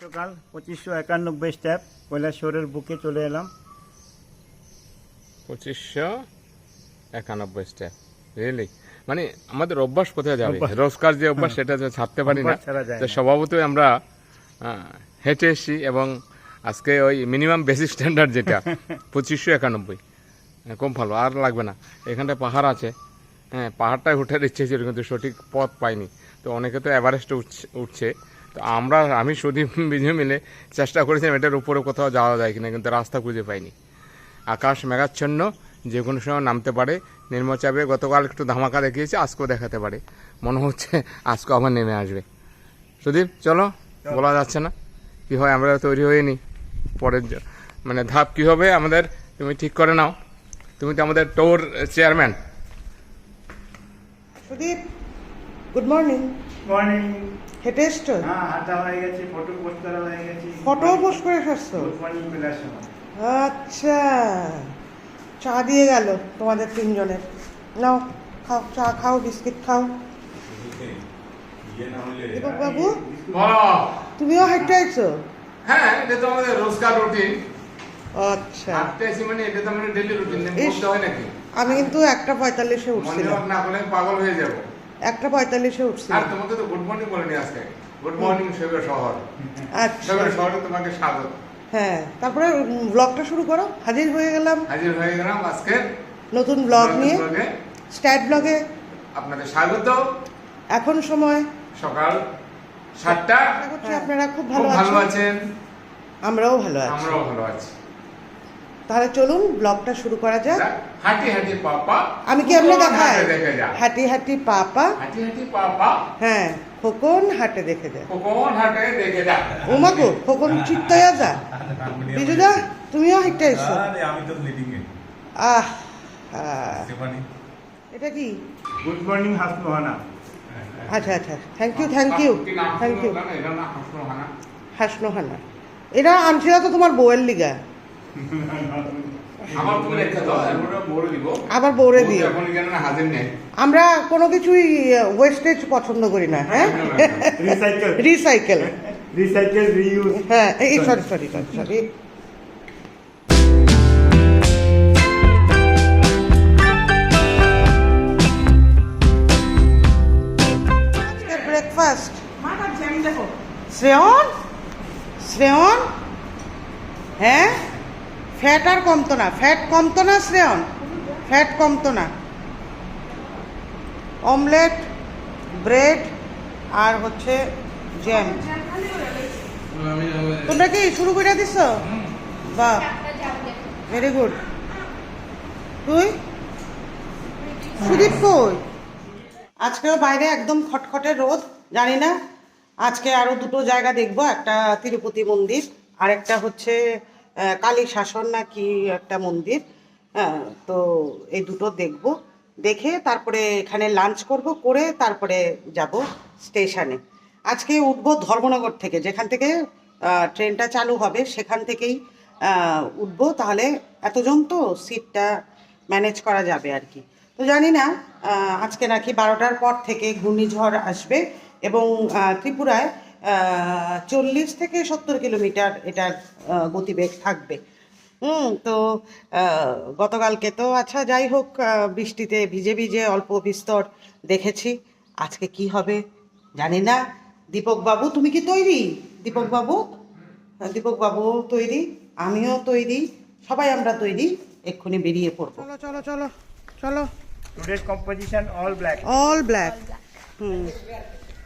সকাল পঁচিশশো একানব্বই স্টেপ কৈলাসহরের বুকে চলে এলাম। পঁচিশশো একানব্বই স্টেপ রিয়েলি মানে আমাদের অভ্যাস কোথায় যাবে? রোজকার যে অভ্যাস সেটা ছাড়তে পারি না স্বভাবতই আমরা হেঁটে এসেছি এবং আজকে ওই মিনিমাম বেসিক স্ট্যান্ডার্ড যেটা পঁচিশশো একানব্বই। হ্যাঁ, কম ভালো আর লাগবে না। এখানটায় পাহাড় আছে। হ্যাঁ পাহাড়টায় উঠার ইচ্ছে ছিল কিন্তু সঠিক পথ পাইনি। তো অনেকে তো এভারেস্টে উঠছে উঠছে। তো আমরা, আমি, সুদীপ, বিজয় মিলে চেষ্টা করেছিলাম এটার উপরে কোথাও যাওয়া যায় কিনা, কিন্তু রাস্তা খুঁজে পাইনি। আকাশ মেঘাচ্ছন্ন, যে কোনো সময় নামতে পারে। নির্মচাপে গতকাল একটু ধামাকা দেখিয়েছে, আজকেও দেখাতে পারে। মনে হচ্ছে আজকেও আবার নেমে আসবে। সুদীপ, চলো, বলা যাচ্ছে না। কি হয়, আমরা তৈরি হয়ে পরের মানে ধাপ কি হবে আমাদের, তুমি ঠিক করে নাও। তুমি তো আমাদের টোর chairman Sudip good morning morning হেঁটে এসছো হ্যাঁ হাঁটা হয়ে গেছে ফটো পোস্ট করা হয়ে গেছে। ফটো পোস্ট করে এসছো গুড মর্নিং কৈলাসহর আচ্ছা। চা দিয়ে গেল তোমাদের তিনজনের। নাও খাও চা খাও বিস্কিট খাও। দীপক বাবু? তুমিও হেঁটে আইছো? হ্যাঁ এটা তো আমাদের রোজকার রুটিন। আচ্ছা। হাঁটতে আসি মানে এটা তো আমাদের ডেলি রুটিন করতে হয় নাকি? আমি কিন্তু একটা পঁয়তাল্লিশে উঠছিলাম। না করলে পাগল হয়ে যাব। একটা পঁয়তাল্লিশে আর তোমাকে তো গুড মর্নিং বলেনি আজকে। গুড মর্নিং শৈব শহর। আচ্ছা। শহরে তোমাকে স্বাগত। হ্যাঁ তারপরে ব্লগটা শুরু করো। হাজির হয়ে গেলাম। হাজির হয়ে গেলাম আজকের নতুন ব্লগ নিয়ে। স্ট্যাট ব্লগে আপনাদের স্বাগত। এখন সময়। সকাল সাতটা। আপনারা খুব ভালো আছেন। আমরাও ভালো আছি। আমরাও ভালো আছি। তাহলে চলুন ব্লগটা শুরু করা যাক। হাঁটি হাঁটি পাপা। আমি কি আপনি খোকন দেখাই? হাঁটে দেখে হাঁটি হাঁটি পাপা। হাঁটি হাঁটি পাপা। হ্যাঁ খোকন হাঁটে দেখে যায় কোন হাঁটে দেখে যা। ও মাগো খোকন চিত্তয়া যা। বিজুদা তুমিও হাঁটতে এসো। আরে আমি তো লিডিং এ। আহ এটা কি? গুড মর্নিং হাসনোহানা আচ্ছা আচ্ছা thank you thank you thank you শুনলাম না, এটা না হাসনো হানা হাসনো হানা এটা আনছিল তো তোমার বউয়ের লিগা। আবার বউরে দিও। এখন কেন না হাজির নেই। আমরা কোনো কিছুই ওয়েস্টেজ পছন্দ করি না হ্যাঁ? রিসাইকেল রিসাইকেল রিসাইকেল হ্যাঁ এই sorry sorry sorry sorry breakfast Shreyan? Shreyan? হ্যাঁ? ফ্যাট আর কমতো না, ফ্যাট কমতো না, শ্রেয়ন? ফ্যাট কমতো না। অমলেট, ব্রেড আর হচ্ছে জ্যাম। তোমরা কি শুরু করে দিছ? বা ভেরি গুড তুই? সুদীপ কই? আজকেও বাইরে একদম খটখটে রোদ, জানি না। আজকে আরও দুটো জায়গা দেখব, একটা তিরুপতি মন্দির আর একটা হচ্ছে কালী শাসন না কি একটা মন্দির হ্যাঁ, তো এই দুটো দেখব। দেখে তারপরে এখানে লাঞ্চ করব করে তারপরে যাব স্টেশনে আজকে উঠবো ধর্মনগর থেকে যেখান থেকে ট্রেনটা চালু হবে সেখান থেকেই উঠবো। তাহলে এতজন তো সিটটা ম্যানেজ করা যাবে আর কি। তো জানি না আজকে নাকি বারোটার পর থেকে ঘূর্ণিঝড় আসবে এবং ত্রিপুরায় চল্লিশ থেকে সত্তর কিলোমিটার এটার গতিবেগ থাকবে। হুম তো গতকালকে তো আচ্ছা যাই হোক বৃষ্টিতে ভিজে ভিজে অল্প বিস্তর দেখেছি। আজকে কি হবে জানি না। দীপক বাবু তুমি কি তৈরি? দীপক বাবু দীপক বাবু তৈরি আমিও তৈরি সবাই আমরা তৈরি এক্ষুনি বেরিয়ে পড়ব। চলো চলো চলো চলো। Today's composition all black all black hmm.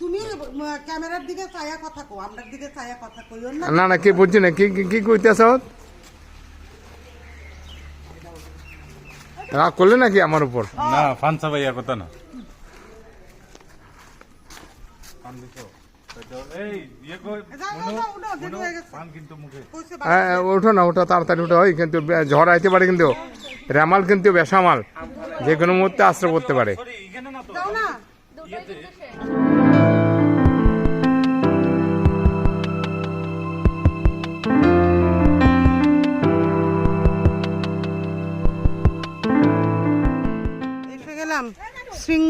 তুমি ক্যামেরার দিকে ছায়া কথা কো আমরার দিকে ছায়া কথা কইও না। না না কি বুঝছি না কি কি- কইতেছ? রাগ করলে নাকি আমার উপর? না ফানসা ভাইয়ার কথা না। হ্যাঁ ওঠো না ওঠো তাড়াতাড়ি ওঠো কিন্তু ঝড় আইতে পারে কিন্তু। রেমাল কিন্তু বেসামাল যে কোনো মুহূর্তে আশ্রয় করতে পারে। না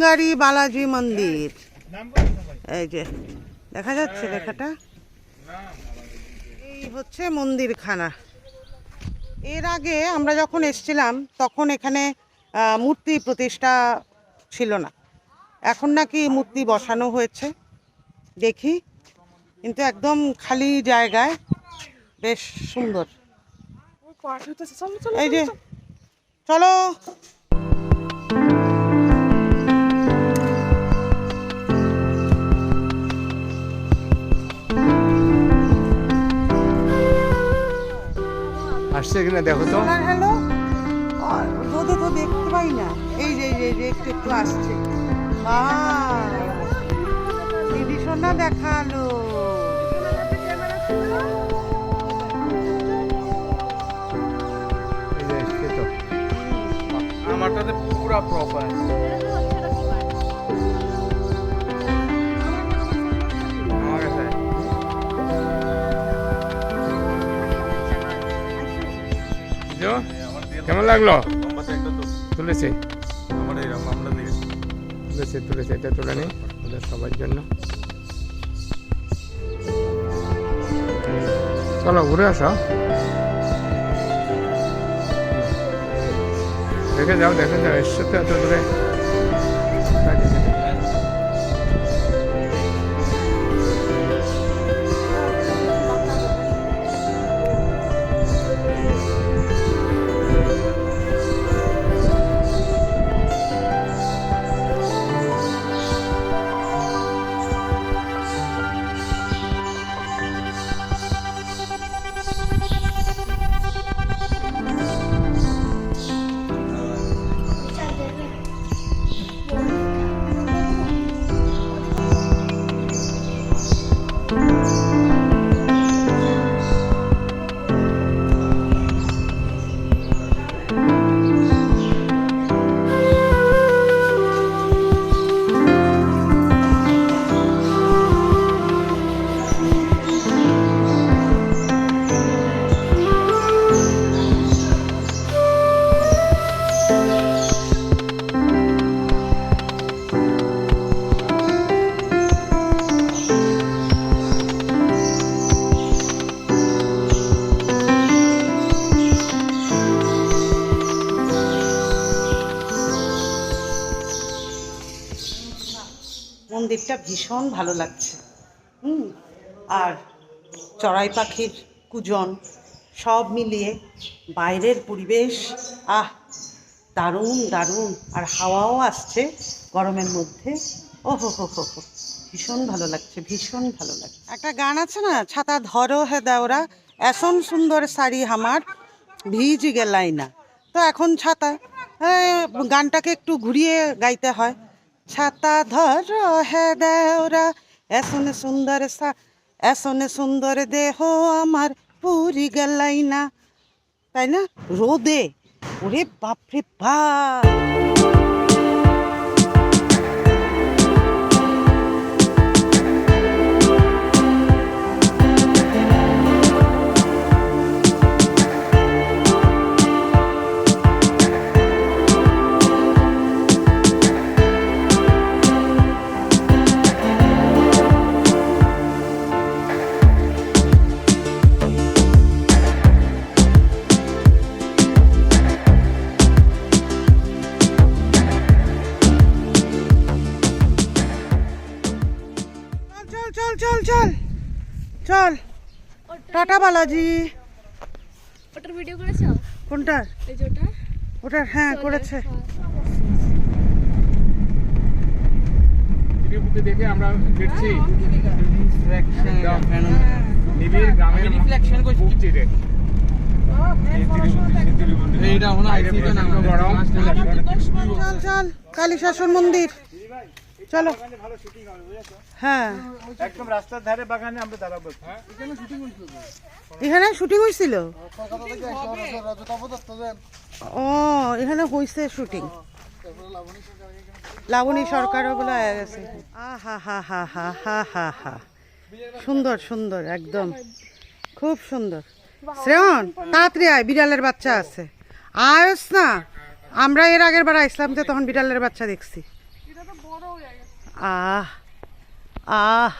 শৃঙ্গারি বালাজি মন্দির। এই যে দেখা যাচ্ছে লেখাটা? এই হচ্ছে মন্দিরখানা। এর আগে আমরা যখন এসছিলাম তখন এখানে মূর্তি প্রতিষ্ঠা ছিল না। এখন নাকি মূর্তি বসানো হয়েছে। দেখি। কিন্তু একদম খালি জায়গায়। বেশ সুন্দর। এই যে চলো। আসছে কিনা দেখো তো। হ্যালো আর রোদে তো দেখতে পাই না। এই যে এই যে, এই যে একটু একটু আসছে। দিদি সোনা দেখাল। এই যে এসছে তো। আমারটাতে পুরা প্রপার কেমন লাগল? তুলেছে। তুলেছে তুলেছে, এটা তুলে নি ওদের সবার জন্য। চলো, ঘুরে আসো। দেখে যাও দেখে যাও, এসছে তো এত দূরে। মন্দিরটা ভীষণ ভালো লাগছে। হুম? আর চড়াই পাখির কুজন সব মিলিয়ে বাইরের পরিবেশ, আহ, দারুণ দারুণ। আর হাওয়াও আসছে গরমের মধ্যে। ও হো হো হো। হো ভীষণ ভালো লাগছে, ভীষণ ভালো লাগছে। একটা গান আছে না, ছাতা ধরো হে দেওরা, এসন সুন্দর শাড়ি আমার, ভিজ গেলাই না। তো এখন ছাতা গানটাকে একটু ঘুরিয়ে গাইতে হয়। ছাতা ধর হে দেওরা এসন সুন্দর সা এসনে সুন্দর দেহ আমার পুরি গেলাই না। তাই না? রোদে, ওরে বাপরে বাপ! বালাজি। ওটার ভিডিও করেছ? কোনটার এই যে ওটা? ওটার হ্যাঁ করেছে। দেখে আমরা ফিরছি নিবিড় গ্রামের বুক চিরে এইটা হলো আইসি তো গরম। চল চল কালী শাসন মন্দির। চলো। ভালো শুটিং হবে বুঝেছ? হ্যাঁ। একদম রাস্তার ধারে বাগানে আমরা দাঁড়াবো। এখানে শুটিং হয়েছিল ও এখানে হয়েছে শুটিং লাবণী সরকারও বলে আয়া গেছে। আহা হা হা হা হা হা হা। সুন্দর সুন্দর একদম। খুব সুন্দর। শ্রেয়ন তাড়াতাড়ি আয় বিড়ালের বাচ্চা আছে। আয়স না আমরা এর আগের বার আইসলাম যে তখন বিড়ালের বাচ্চা দেখছি। আহ আহ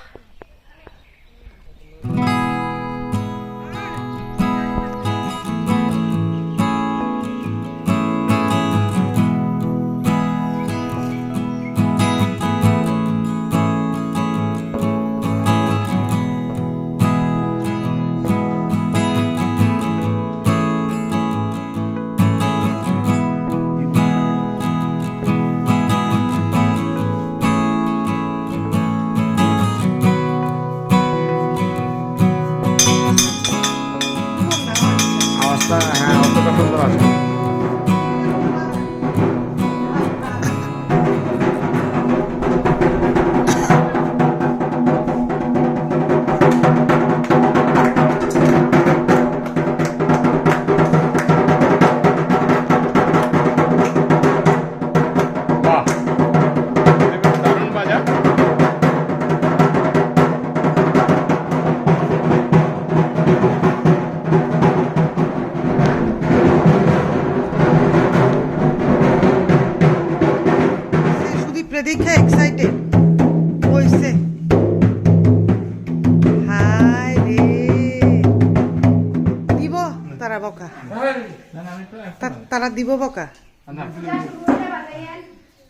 দিব বকা?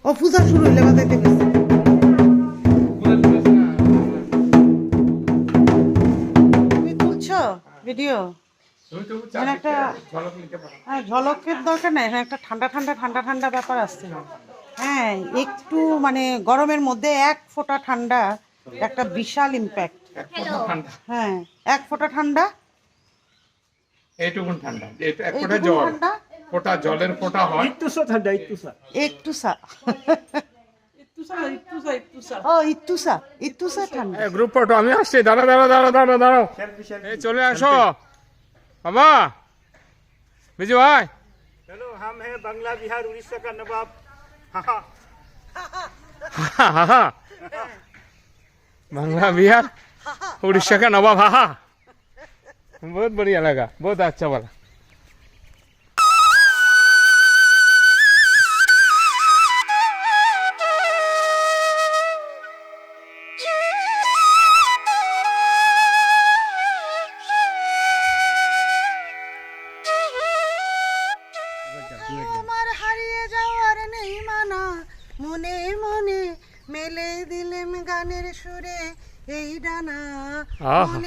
ও পূজা শুরু হইলে বাজাইতে গেছে। তুমি তুলছো ভিডিও? একটা হ্যাঁ ঝলকের দরকার নাই একটা ঠান্ডা ঠান্ডা ঠান্ডা ঠান্ডা ব্যাপার আসছে হ্যাঁ একটু মানে গরমের মধ্যে এক ফোঁটা ঠান্ডা একটা বিশাল ইম্প্যাক্ট হ্যাঁ এক ফোঁটা ঠান্ডা। এইটুকুন ঠান্ডা এক ফোঁটা এইটুকু ঠান্ডা। ফোঁটা জলের ফোঁটা হয় একটু সা ঠান্ডা একটু সা একটু সা ও একটু সা একটু সা ঠান্ডা গ্রুপ ফটো আমি আসছি দাঁড়া দাঁড়া দাঁড়া দাঁড়া দাঁড়াও সেলফি সেলফি এই চলে আসো বাবা বিজু ভাই चलो हम हैं बांग्ला बिहार उड़ीसा का नवाब बांग्ला बिहार उड़ीसा का नवाब हाँ हाँ बहुत बढ़िया लगा बहुत अच्छा वाला আহা।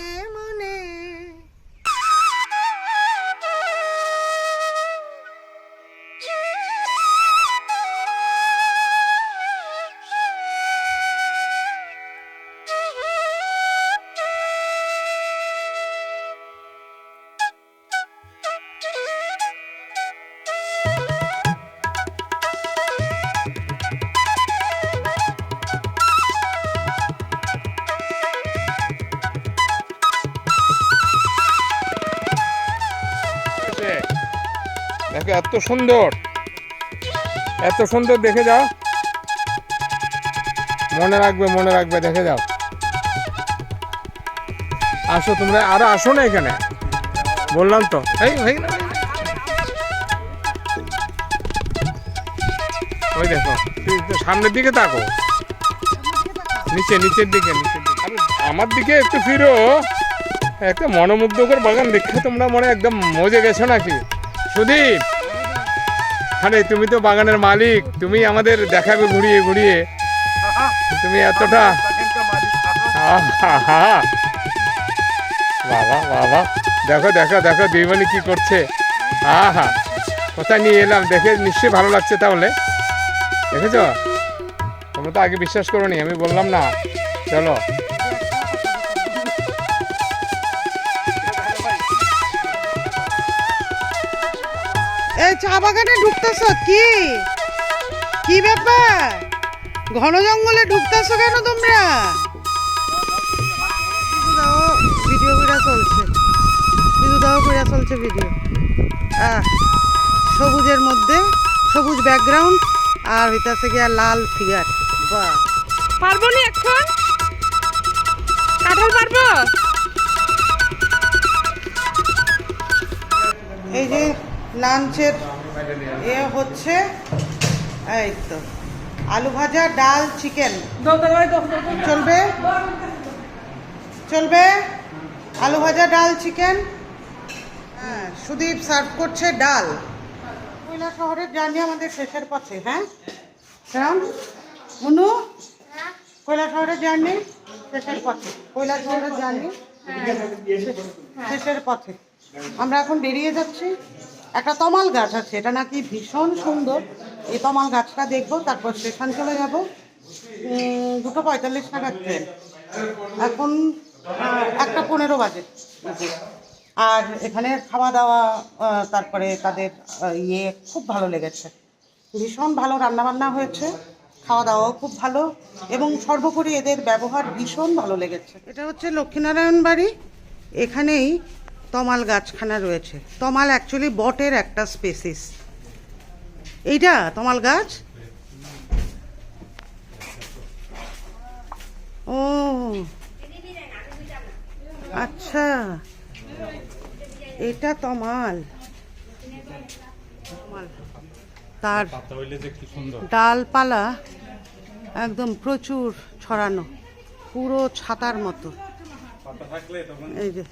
এত সুন্দর। এত সুন্দর দেখে যাও। মনে রাখবে মনে রাখবে, দেখে যাও। আসো তোমরা, আরও আসো না এখানে। বললাম তো। এই না। ওই দেখো সামনের দিকে তাকো। নিচে, নিচের দিকে আমার দিকে একটু ফিরো। একটা মনোমুগ্ধকর বাগান দেখে তোমরা মনে একদম মজে গেছো নাকি? সুদীপ! আরে, তুমি তো বাগানের মালিক। তুমি আমাদের দেখাবে ঘুরিয়ে ঘুরিয়ে। তুমি এতটা বাবা বাবা। দেখো দেখো দেখো দুইমণি কি করছে। আহা। কোথায় নিয়ে এলাম? দেখে নিশ্চয়ই ভালো লাগছে তাহলে। দেখেছ? তোমরা তো আগে বিশ্বাস করো আমি বললাম না। চলো। চা বাগানে ঢুকতেছ? কি? কি ব্যাপার? ঘন জঙ্গলে ঢুকতেছো কেন তোমরা? ভিডিও কইরা চলছে। বিদু দাও কইরা চলছে ভিডিও। আহ সবুজের মধ্যে সবুজ ব্যাকগ্রাউন্ড আর হইতাছে গিয়া লাল ফিগার বাহ। পারব নি এখন? কাঁঠাল পারব? এই যে লাঞ্চের এ হচ্ছে, এই তো, আলু ভাজা, ডাল, চিকেন। চলবে? চলবে? আলু ভাজা, ডাল, চিকেন? হ্যাঁ সুদীপ সার্ভ করছে ডাল। কৈলা শহরের জার্নি আমাদের শেষের পথে হ্যাঁ? শ্যাম? মুনু কৈলা শহরের জার্নি? শেষের পথে। কৈলা শহরের জার্নি? শেষের পথে। আমরা এখন বেরিয়ে যাচ্ছি। একটা তমাল গাছ আছে, এটা নাকি ভীষণ সুন্দর। এই তমাল গাছটা দেখব, তারপর স্টেশন চলে যাব। দুটো পঁয়তাল্লিশ টাকার ট্রেন। এখন একটা পনেরো বাজে। আর এখানে খাওয়া দাওয়া তারপরে তাদের ইয়ে খুব ভালো লেগেছে। ভীষণ ভালো রান্নাবান্না হয়েছে, খাওয়া দাওয়াও খুব ভালো, এবং সর্বোপরি এদের ব্যবহার ভীষণ ভালো লেগেছে। এটা হচ্ছে লক্ষ্মীনারায়ণ বাড়ি। এখানেই তমাল গাছখানা রয়েছে। তমাল অ্যাকচুয়ালি বটের একটা স্পেসিস এইটা তমাল গাছ? ও। আচ্ছা। এটা তমাল। তার ডালপালা একদম প্রচুর ছড়ানো। পুরো ছাতার মতো। এই যে।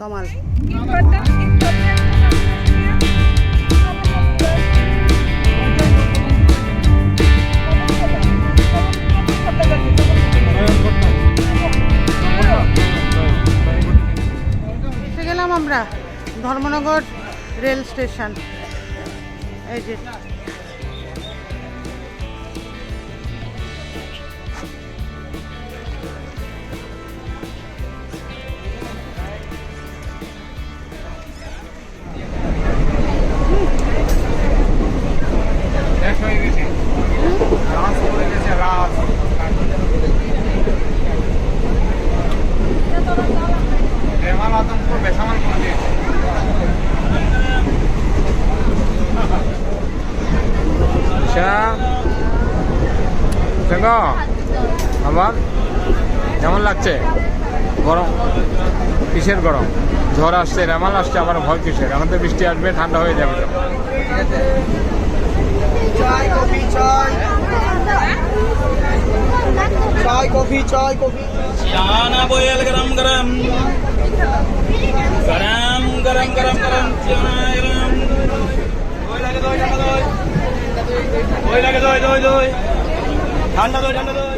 তমাল। এসে গেলাম আমরা ধর্মনগর রেল স্টেশন। এই যে। আসছে রেমাল আসছে আবার ভয় কিসের? এখন তো বৃষ্টি আসবে ঠান্ডা হয়ে যাবে কফি কফি বয়েল গরম গরম। গরম গরম গরম গরম চায় ঠান্ডা দই। ঠান্ডা দই